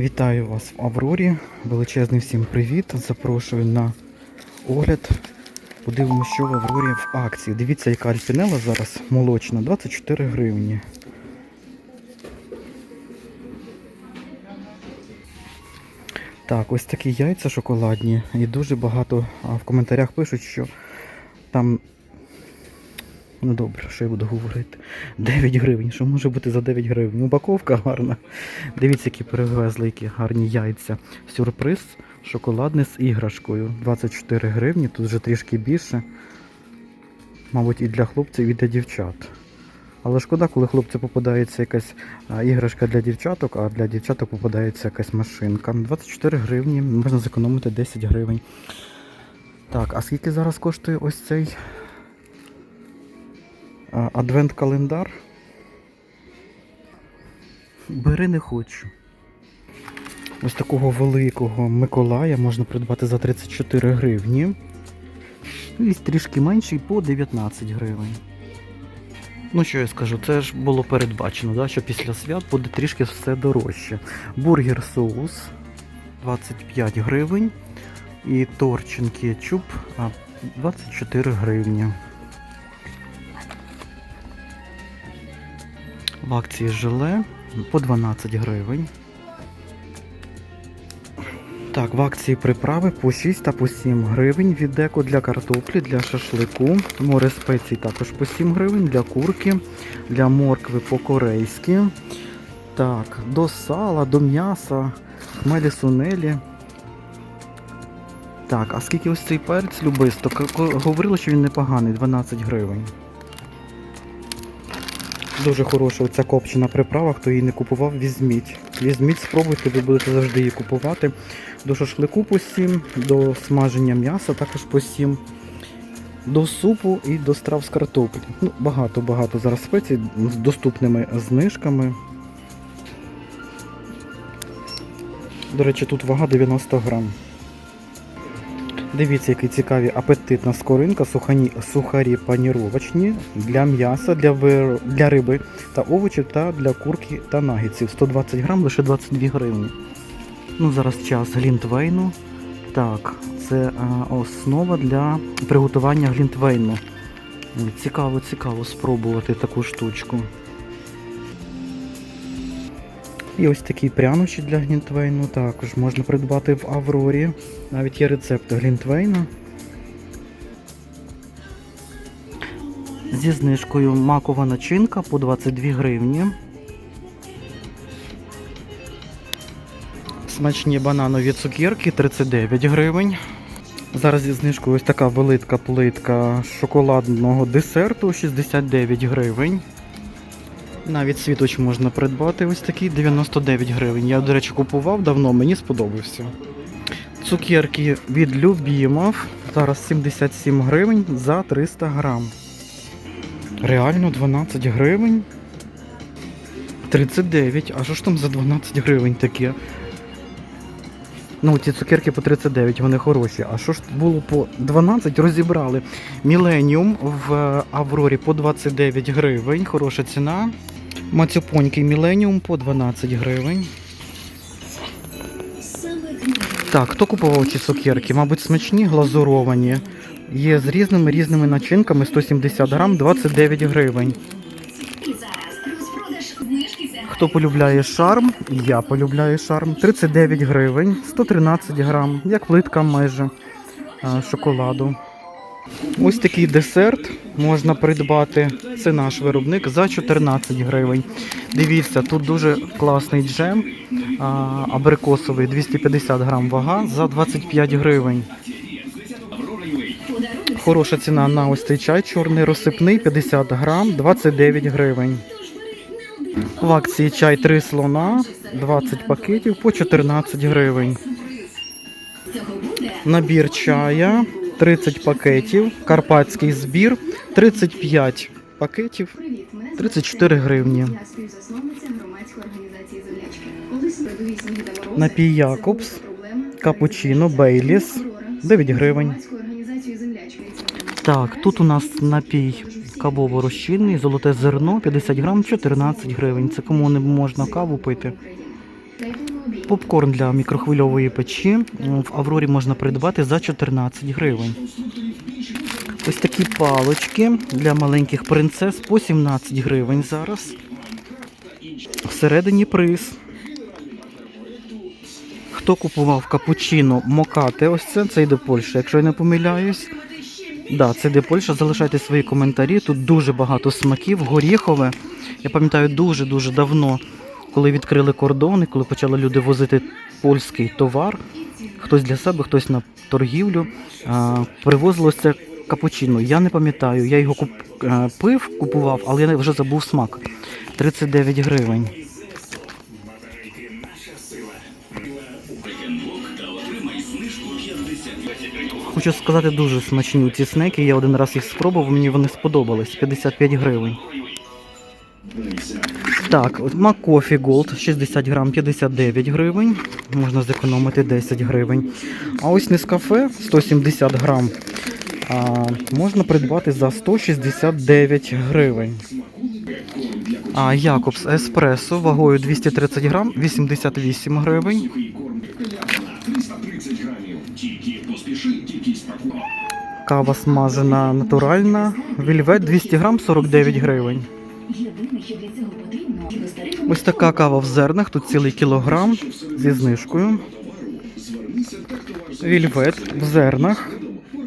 Вітаю вас в Аврорі. Величезний всім привіт. Запрошую на огляд. Подивимося, що в Аврорі в акції. Дивіться, яка альпінела зараз молочна, 24 гривні. Так, ось такі яйця шоколадні. І дуже багато в коментарях пишуть, що там. Ну добре, що я буду говорити. 9 гривень. Що може бути за 9 гривень? Упаковка гарна. Дивіться, які перевезли, які гарні яйця. Сюрприз шоколадний з іграшкою. 24 гривні, тут вже трішки більше. Мабуть, і для хлопців, і для дівчат. Але шкода, коли хлопцю попадається якась іграшка для дівчаток, а для дівчаток попадається якась машинка. 24 гривні, можна зекономити 10 гривень. Так, а скільки зараз коштує ось цей адвент-календар? Бери не хочу. Ось такого великого Миколая можна придбати за 34 гривні. І трішки менший по 19 гривень. Ну що я скажу, це ж було передбачено, да, що після свят буде трішки все дорожче. Бургер соус 25 гривень. І торчин кетчуп 24 гривні. В акції желе по 12 гривень. Так, в акції приправи по 6 та по 7 гривень. Від деко для картоплі, для шашлику. Море спецій також по 7 гривень, для курки, для моркви по-корейськи. Так, до сала, до м'яса, хмелі сунелі. Так, а скільки ось цей перець любисто? Говорили, що він непоганий, 12 гривень. Дуже хороша оця копчена приправа, хто її не купував, візьміть. Візьміть, спробуйте, ви будете завжди її купувати. До шашлику по 7, до смаження м'яса також по 7, до супу і до страв з картоплі. Ну, багато-багато зараз спецій з доступними знижками. До речі, тут вага 90 грам. Дивіться, які цікаві апетитна скоринка, сухані, сухарі паніровочні для м'яса, для, вир... для риби та овочів та для курки та нагідців. 120 грам, лише 22 гривні. Ну, зараз час глінтвейну. Так, це а, основа для приготування глінтвейну. Цікаво, цікаво спробувати таку штучку. І ось такі прянощі для глінтвейну також можна придбати в Аврорі. Навіть є рецепт глінтвейна. Зі знижкою макова начинка по 22 гривні. Смачні бананові цукерки 39 гривень. Зараз зі знижкою ось така велика плитка шоколадного десерту 69 гривень. Навіть світоч можна придбати ось такий 99 гривень. Я, до речі, купував давно, мені сподобався. Цукерки від Любімов. Зараз 77 гривень за 300 грам. Реально 12 гривень. 39. А що ж там за 12 гривень таке? Ну, ці цукерки по 39, вони хороші. А що ж було по 12, розібрали. Міленіум в е, Аврорі по 29 гривень. Хороша ціна. Мацюпонький Міленіум по 12 гривень. Так, хто купував ці цукерки? Мабуть, смачні, глазуровані. Є з різними різними начинками 170 грам, 29 гривень. Хто полюбляє шарм, я полюбляю шарм. 39 гривень, 113 грам, як плитка майже шоколаду. Ось такий десерт можна придбати. Це наш виробник за 14 гривень. Дивіться, тут дуже класний джем абрикосовий, 250 грам вага за 25 гривень. Хороша ціна на ось цей чай чорний розсипний 50 грам, 29 гривень. В акції чай 3 слона, 20 пакетів по 14 гривень. Набір чая 30 пакетів, карпатський збір 35 пакетів, привіт. Мене 34 гривні. я громадської. Напій Якобс, капучино, Бейліс, 9 гривень. Так, тут у нас напій кавово розчинний, золоте зерно 50 грам, 14 гривень. Це кому не можна каву пити. Попкорн для мікрохвильової печі в Аврорі можна придбати за 14 гривень. Ось такі палочки для маленьких принцес по 17 гривень зараз. Всередині приз. Хто купував капучино мокате, ось це, це йде Польща, якщо я не помиляюсь. Да, це йде Польща. Залишайте свої коментарі. Тут дуже багато смаків, горіхове. Я пам'ятаю дуже-дуже давно, коли відкрили кордони, коли почали люди возити польський товар. Хтось для себе, хтось на торгівлю. Привозилося капучино. Я не пам'ятаю, я його куп, пив, купував, але я вже забув смак. 39 гривень. Хочу сказати, дуже смачні ці снеки. Я один раз їх спробував, мені вони сподобались. 55 гривень. Так, Макофі Голд 60 грам 59 гривень. Можна зекономити 10 гривень. А ось Нескафе 170 грам. А, можна придбати за 169 гривень. А Якобс Еспресо вагою 230 грам 88 гривень. Кава смажена натуральна. Вільвет 200 грам 49 гривень. Єдине, що для цього потрібно, Ось така кава в зернах, тут цілий кілограм зі знижкою. Вільвет в зернах.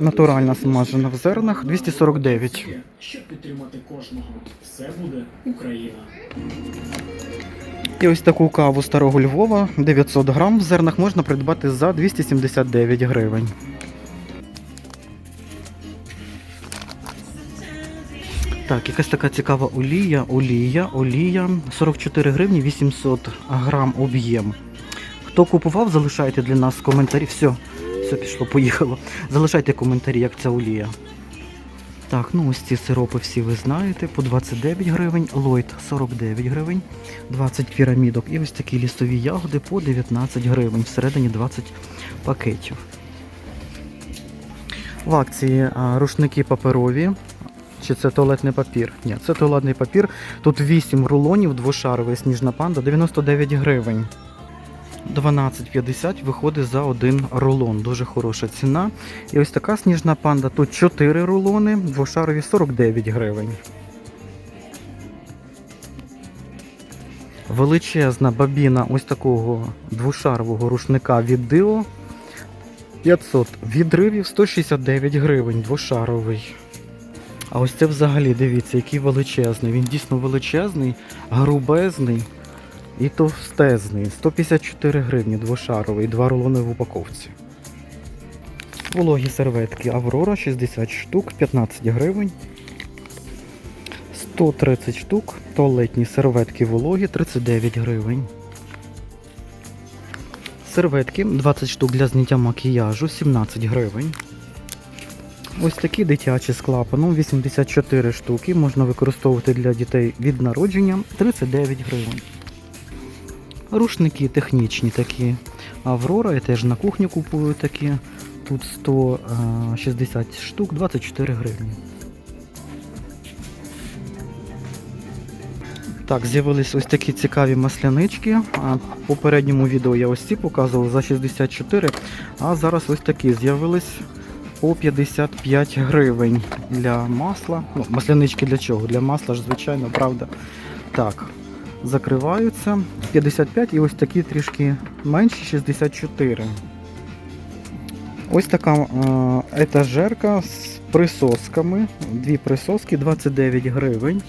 Натуральна смажена в зернах 249. Щоб підтримати кожного, все буде Україна. І ось таку каву старого Львова 900 грам в зернах можна придбати за 279 гривень. Так, якась така цікава олія, олія, олія. 44 гривні 800 грам об'єм. Хто купував, залишайте для нас коментарі. Все, все пішло, поїхало. Залишайте коментарі, як ця олія. Так, ну ось ці сиропи всі ви знаєте, по 29 гривень, Лойд 49 гривень, 20 пірамідок і ось такі лісові ягоди по 19 гривень, всередині 20 пакетів. В акції рушники паперові. Чи це туалетний папір? Ні, це туалетний папір. Тут 8 рулонів, двошаровий сніжна панда, 99 гривень. 12,50 виходить за один рулон. Дуже хороша ціна. І ось така сніжна панда. Тут 4 рулони, двошарові 49 гривень. Величезна бабіна ось такого двошарового рушника від Дио. 500 відривів 169 гривень, двошаровий. А ось це взагалі, дивіться, який величезний. Він дійсно величезний, грубезний і товстезний. 154 гривні двошаровий, два рулони в упаковці. Вологі серветки Аврора 60 штук, 15 гривень. 130 штук. Туалетні серветки вологі 39 гривень. Серветки 20 штук для зняття макіяжу 17 гривень. Ось такі дитячі з клапаном 84 штуки. Можна використовувати для дітей від народження 39 гривень. Рушники технічні такі. Аврора, я теж на кухню купую такі. Тут 160 штук, 24 гривні. Так, з'явились ось такі цікаві маслянички. В попередньому відео я ось ці показував за 64, а зараз ось такі з'явились по 55 гривень для масла. Ну, маслянички для чого? Для масла ж, звичайно, правда. Так, закриваються 55 і ось такі трішки менші 64. Ось така е, етажерка з присосками. Дві присоски 29 гривень.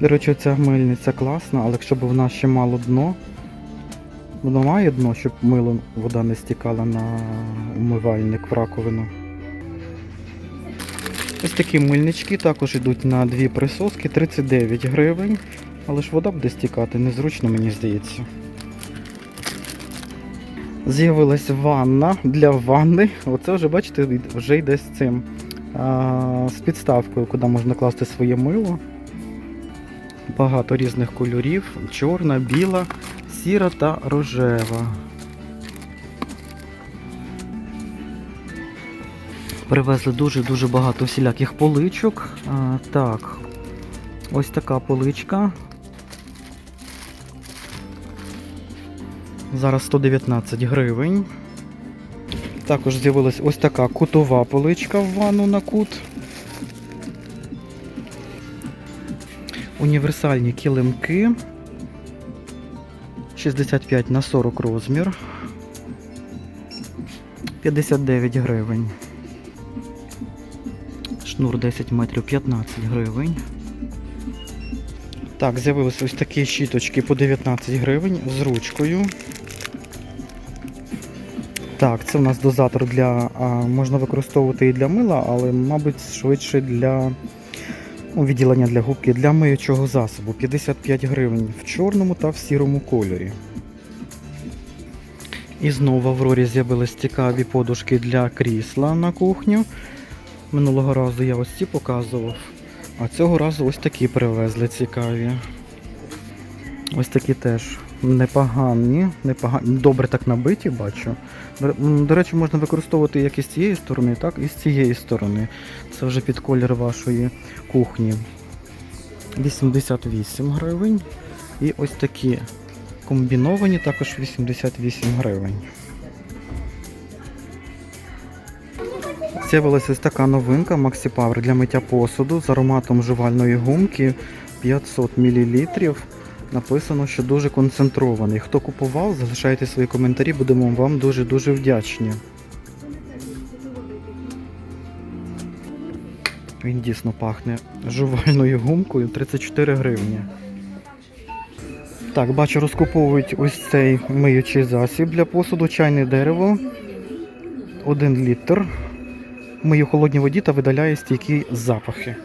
До речі, ця мильниця класна, але якщо б в нас ще мало дно, воно має дно, щоб мило вода не стікала на умивальник в раковину. Ось такі мильнички також йдуть на дві присоски 39 гривень. Але ж вода буде стікати, незручно, мені здається. З'явилась ванна для ванни. Оце вже, бачите, вже йде з цим. А, з підставкою, куди можна класти своє мило. Багато різних кольорів: чорна, біла, сіра та рожева. Привезли дуже-дуже багато всіляких поличок. А, так, ось така поличка. Зараз 119 гривень. Також з'явилась ось така кутова поличка в ванну на кут. Універсальні килимки. 65 на 40 розмір. 59 гривень. Шнур 10 метрів 15 гривень. Так, з'явилися ось такі щіточки по 19 гривень з ручкою. Так, це у нас дозатор для. Можна використовувати і для мила, але, мабуть, швидше для відділення для губки для миючого засобу. 55 гривень в чорному та в сірому кольорі. І знову в Аврорі з'явились цікаві подушки для крісла на кухню. Минулого разу я ось ці показував. А цього разу ось такі привезли цікаві. Ось такі теж непогані, непогані. Добре так набиті, бачу. До, речі, можна використовувати як із цієї сторони, так і з цієї сторони. Це вже під колір вашої кухні. 88 гривень. І ось такі комбіновані також 88 гривень. З'явилася така новинка Maxi Power для миття посуду з ароматом жувальної гумки 500 мл. Написано, що дуже концентрований. Хто купував, залишайте свої коментарі, будемо вам дуже-дуже вдячні. Він дійсно пахне жувальною гумкою 34 гривні. Так, бачу, розкуповують ось цей миючий засіб для посуду, чайне дерево. 1 літр. Мию холодній воді та видаляє стійкі запахи.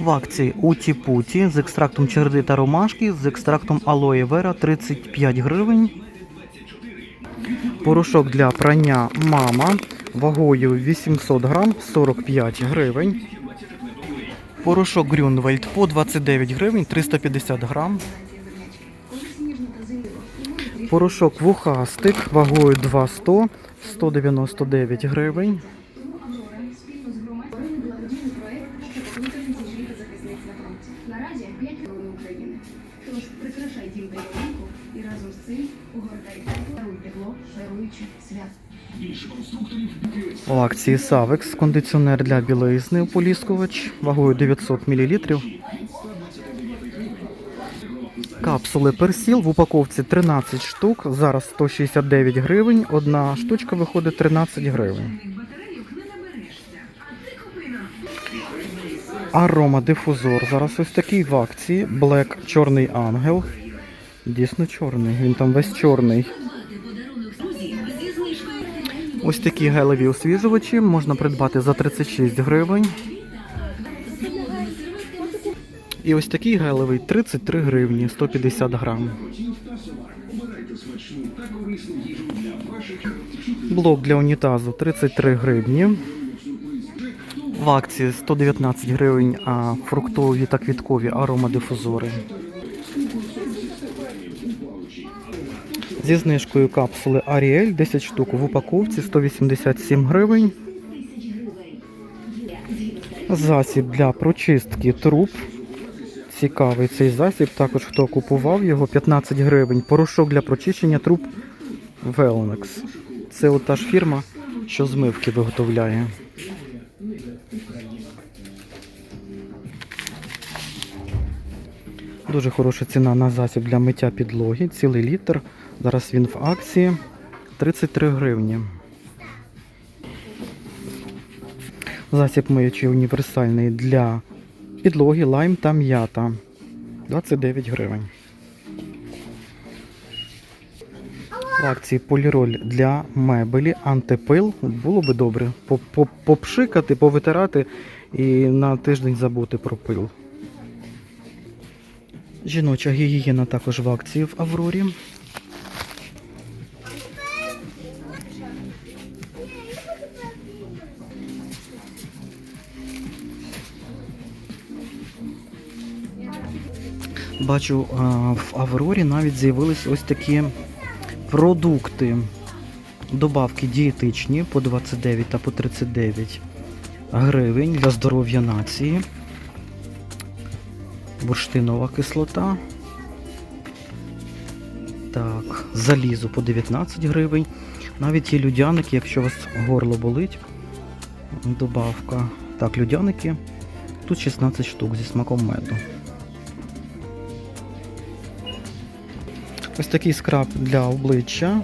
В акції Уті Путі з екстрактом черди та ромашки, з екстрактом алоє вера 35 гривень. Порошок для прання мама вагою 800 грам 45 гривень. Порошок Грюнвельд по 29 гривень 350 грам. Порошок вухастик вагою 200 199 гривень. Фронті. Наразі 5 хвилин України. Тож прикрашай дім та і разом з цим огортай тепло, даруй тепло, шаруючи свят. У акції Савекс кондиціонер для білизни ополіскувач вагою 900 мл. Капсули персіл в упаковці 13 штук. Зараз 169 гривень. Одна штучка виходить 13 гривень. Арома дифузор. Зараз ось такий в акції. Black Чорний ангел. Дійсно чорний. Він там весь чорний. Ось такі гелеві освіжувачі можна придбати за 36 гривень. І ось такий гелевий 33 гривні, 150 грам. Блок для унітазу 33 гривні. Акції 119 гривень а фруктові та квіткові аромадифузори. Зі знижкою капсули Ariel 10 штук в упаковці 187 гривень. Засіб для прочистки труб. Цікавий цей засіб. Також хто купував його 15 гривень. Порошок для прочищення труб Velnex. Це от та ж фірма, що змивки виготовляє. Дуже хороша ціна на засіб для миття підлоги, цілий літр. Зараз він в акції 33 гривні. Засіб миючий універсальний для підлоги, лайм та м'ята 29 гривень. В акції поліроль для мебелі, антипил. Було би добре по- по- попшикати, повитирати і на тиждень забути про пил. Жіноча гігієна також в акції в Аврорі. Бачу, в Аврорі навіть з'явились ось такі продукти. Добавки дієтичні по 29 та по 39 гривень для здоров'я нації. Бурштинова кислота. Так, залізо по 19 гривень. Навіть є людяники, якщо у вас горло болить. Добавка. Так, людяники. Тут 16 штук зі смаком меду. Ось такий скраб для обличчя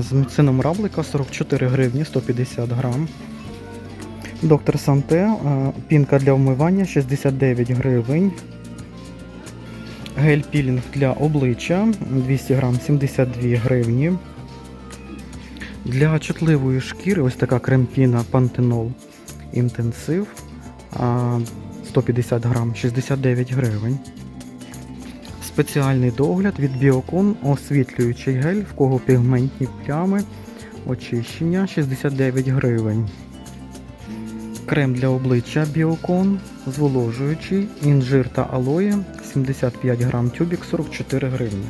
з міцином равлика 44 гривні 150 грам. Доктор Санте, пінка для вмивання 69 гривень. Гель пілінг для обличчя 200 грам 72 гривні. Для чутливої шкіри ось така кремпіна Пантенол інтенсив 150 грам 69 гривень. Спеціальний догляд від Біокон освітлюючий гель, в кого пігментні плями, очищення 69 гривень. Крем для обличчя Біокон, зволожуючий, інжир та алоє 75 грам тюбік 44 гривні.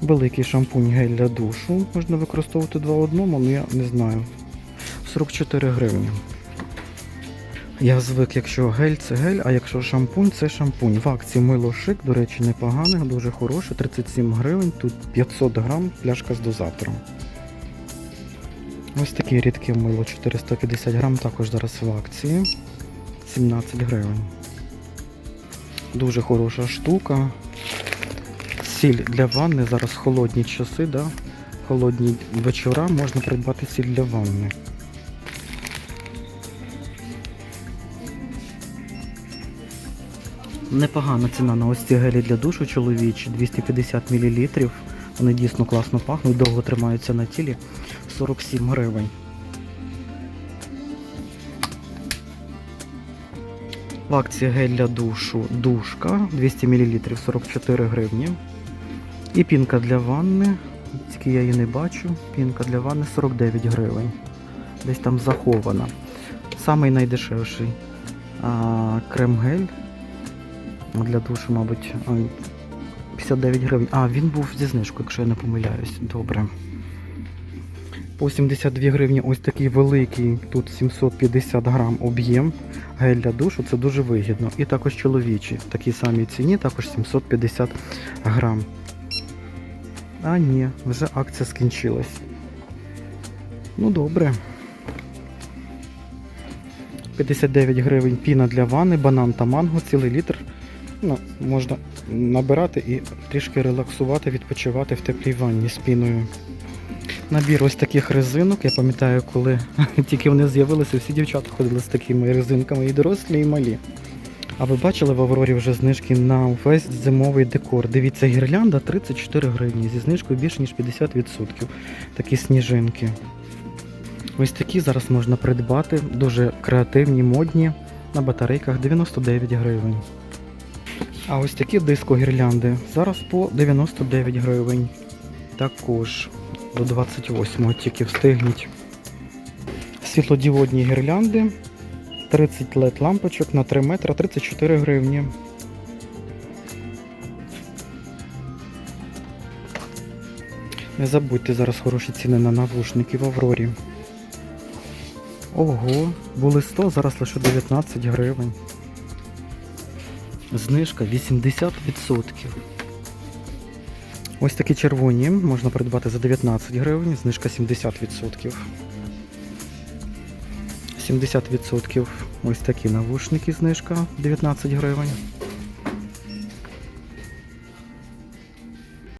Великий шампунь гель для душу. Можна використовувати два в одному, але я не знаю. 44 гривні. Я звик, якщо гель це гель, а якщо шампунь це шампунь. В акції мило шик, до речі, непогане, дуже хороше, 37 гривень, тут 500 грам, пляшка з дозатором. Ось таке рідке мило 450 грам, також зараз в акції. 17 гривень. Дуже хороша штука. Сіль для ванни, зараз холодні часи, да? холодні вечора, можна придбати сіль для ванни. Непогана ціна на ось ці гелі для душу чоловічі, 250 мл. Вони дійсно класно пахнуть, довго тримаються на тілі. 47 гривень. В акції гель для душу душка 200 мл 44 гривні. І пінка для ванни. Тільки я її не бачу. Пінка для ванни 49 гривень. Десь там захована. Самий найдешевший крем-гель для душу, мабуть, 59 гривень. А, він був зі знижкою, якщо я не помиляюсь. Добре. По 72 гривні ось такий великий, тут 750 грам об'єм. Гель для душу, це дуже вигідно. І також чоловічий. В такій самій ціні, також 750 грам. А ні, вже акція скінчилась. Ну добре. 59 гривень піна для ванни, банан та манго, цілий літр. Ну, можна набирати і трішки релаксувати, відпочивати в теплій ванні з піною. Набір ось таких резинок. Я пам'ятаю, коли тільки вони з'явилися, всі дівчата ходили з такими резинками, і дорослі, і малі. А ви бачили в Аврорі вже знижки на весь зимовий декор. Дивіться, гірлянда 34 гривні зі знижкою більше ніж 50%. Такі сніжинки. Ось такі зараз можна придбати, дуже креативні, модні, на батарейках 99 гривень. А ось такі диско-гірлянди зараз по 99 гривень. Також до 28-го тільки встигніть. Світлодіодні гірлянди 30 LED лампочок на 3 метра 34 гривні. Не забудьте зараз хороші ціни на навушники в Аврорі. Ого, були 100, зараз лише 19 гривень. Знижка 80%. Ось такі червоні можна придбати за 19 гривень, знижка 70%. 70% ось такі навушники, знижка 19 гривень.